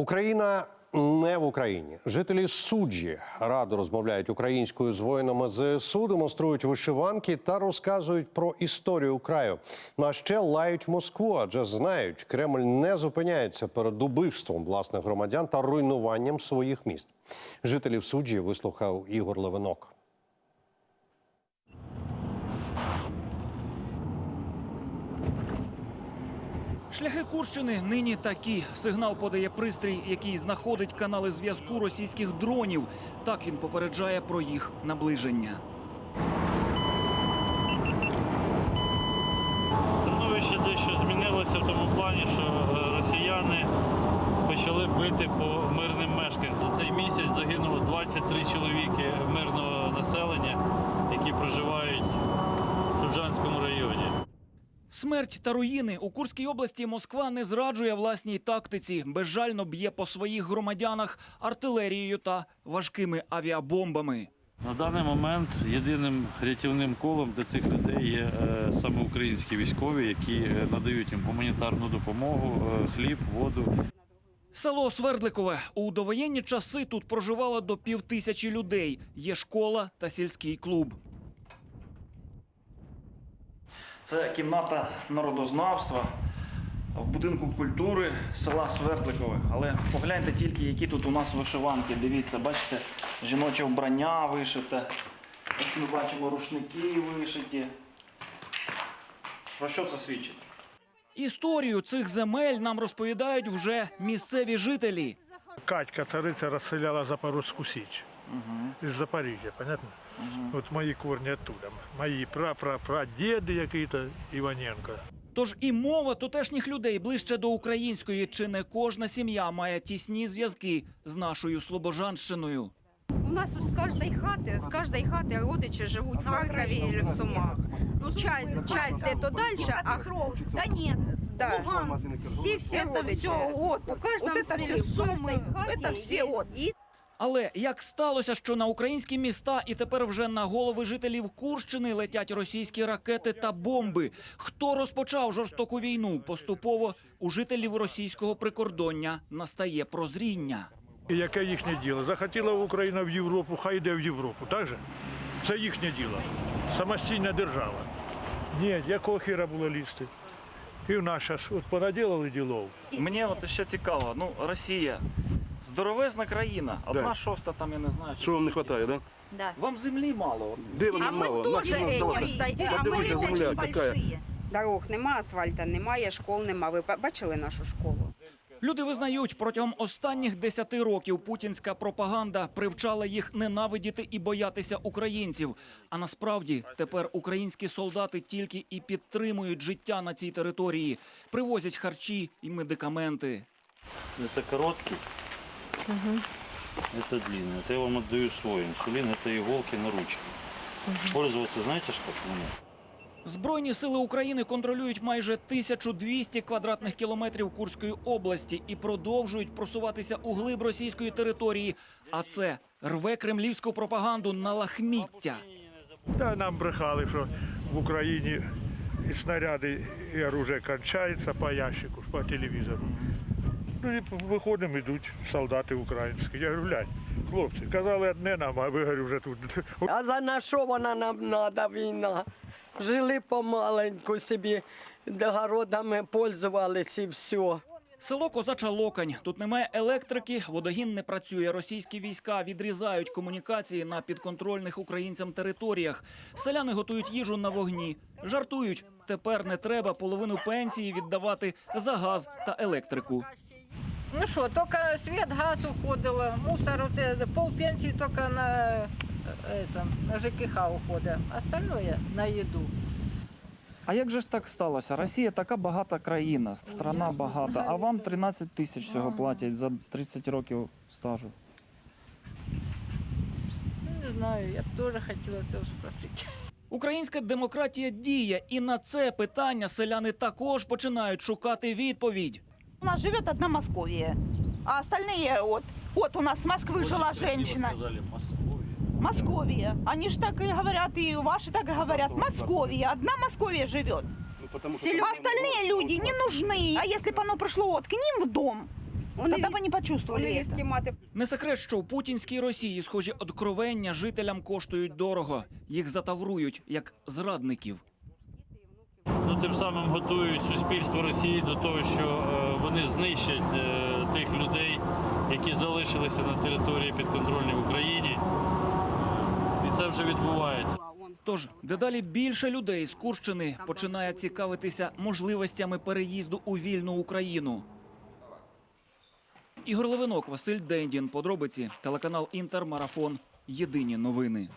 Україна не в Україні. Жителі суджі радо розмовляють українською з воїнами ЗСУ, демонструють вишиванки та розказують про історію краю. Ну, а ще лають Москву, адже знають, Кремль не зупиняється перед убивством власних громадян та руйнуванням своїх міст. Жителів суджі вислухав Ігор Левинок. Шляхи Курщини нині такі. Сигнал подає пристрій, який знаходить канали зв'язку російських дронів. Так він попереджає про їх наближення. Становище дещо змінилося в тому плані, що е, росіяни почали бити по мирним мешканцям. За цей місяць загинуло 23 чоловіки мирного населення, які проживають в Суджанському районі. Смерть та руїни у Курській області Москва не зраджує власній тактиці. Безжально б'є по своїх громадянах артилерією та важкими авіабомбами. На даний момент єдиним рятівним колом для цих людей є е, саме українські військові, які е, надають їм гуманітарну допомогу, е, хліб, воду. Село Свердликове у довоєнні часи тут проживало до півтисячі людей. Є школа та сільський клуб. Це кімната народознавства в будинку культури села Свердликове. Але погляньте тільки, які тут у нас вишиванки. Дивіться, бачите, жіноче вбрання вишите. Ось ми бачимо рушники вишиті. Про що це свідчить? Історію цих земель нам розповідають вже місцеві жителі. Катька, царица, расселяла Запорожскую сечь. Из Запоріжжя, понятно? Вот мои корни оттуда. Мои пра-пра-прадеды какие-то, Иваненко. Тож і мова тутешніх людей ближче до української, чи не кожна сім'я має тісні зв'язки з нашою Слобожанщиною. У нас з кожної хати, з кожної хати родичі живуть в Харкові или в Сумах. Ну, часть, часть где-то дальше, а да нет, да. Все, все это все от, у каждом вот это все суммы, это все от. Але як сталося, що на українські міста і тепер вже на голови жителів Курщини летять російські ракети та бомби? Хто розпочав жорстоку війну? Поступово у жителів російського прикордоння настає прозріння. Яке їхнє діло? Захотіла Україна в Європу, хай йде в Європу, так же? Це їхнє діло. Самостійна держава. Ні, якого хіра було лізти? І в нас зараз от понаділили ділов. Мені от ще цікаво, ну Росія. Здоровезна країна, одна Да. шоста там я не знаю. чи Що вам не скільки. вистачає, да? Да. Вам землі мало. Де вам А ми мало? теж нас здалося? эти, а ми Подивися, земля очень большие. Дорог нема, асфальта немає, школ нема. Ви бачили нашу школу? Люди визнають, протягом останніх десяти років путінська пропаганда привчала їх ненавидіти і боятися українців. А насправді тепер українські солдати тільки і підтримують життя на цій території, привозять харчі і медикаменти. Це короткий, це длинний. Це я вам віддаю свой. Інсулін – це іголки на ручки. Пользуватися знаєте ж як? Ну, Збройні сили України контролюють майже 1200 квадратних кілометрів Курської області і продовжують просуватися у глиб російської території. А це рве кремлівську пропаганду на лахміття. Та нам брехали, що в Україні і снаряди, і оружие кончається по ящику, по телевізору. Ну і виходимо, йдуть солдати українські. Я говорю, глянь, хлопці, казали не нам, а ви говорю, вже тут. А за на що вона нам треба, війна? Жили помаленьку собі, городами пользувалися і все. Село Козача Локань. Тут немає електрики, водогін не працює. Російські війська відрізають комунікації на підконтрольних українцям територіях. Селяни готують їжу на вогні. Жартують, тепер не треба половину пенсії віддавати за газ та електрику. Ну що, тільки світ, газ уходило, мусор, оце, пол пенсії тільки на, е, это, на ЖКХ уходить, остальное на їду. А як же ж так сталося? Росія така багата країна, страна багата, а вам 13 тисяч всього платять за 30 років стажу. Ну, не знаю, я б теж хотіла це спросити. Українська демократія діє, і на це питання селяни також починають шукати відповідь. У нас живет одна Московия, а остальные вот. Вот у нас с Москвы жила женщина. Сказали, Московія. Московия. Они же так и говорят, и ваши так и говорят. Московия. Одна Московия живет. Ну, потому що А остальные люди не нужны. А если бы оно пришло вот к ним в дом, Вони Тогда бы не почувствовали Вони это. війські мати Не секрет, що у путінській Росії схожі откровення жителям коштують дорого. Їх затаврують як зрадників. Ну, тим самим готують суспільство Росії до того, що е, вони знищать е, тих людей, які залишилися на території підконтрольній Україні. І це вже відбувається. Тож дедалі більше людей з Курщини починає цікавитися можливостями переїзду у вільну Україну. Ігор Левинок, Василь Дендін. Подробиці телеканал Інтермарафон. Єдині новини.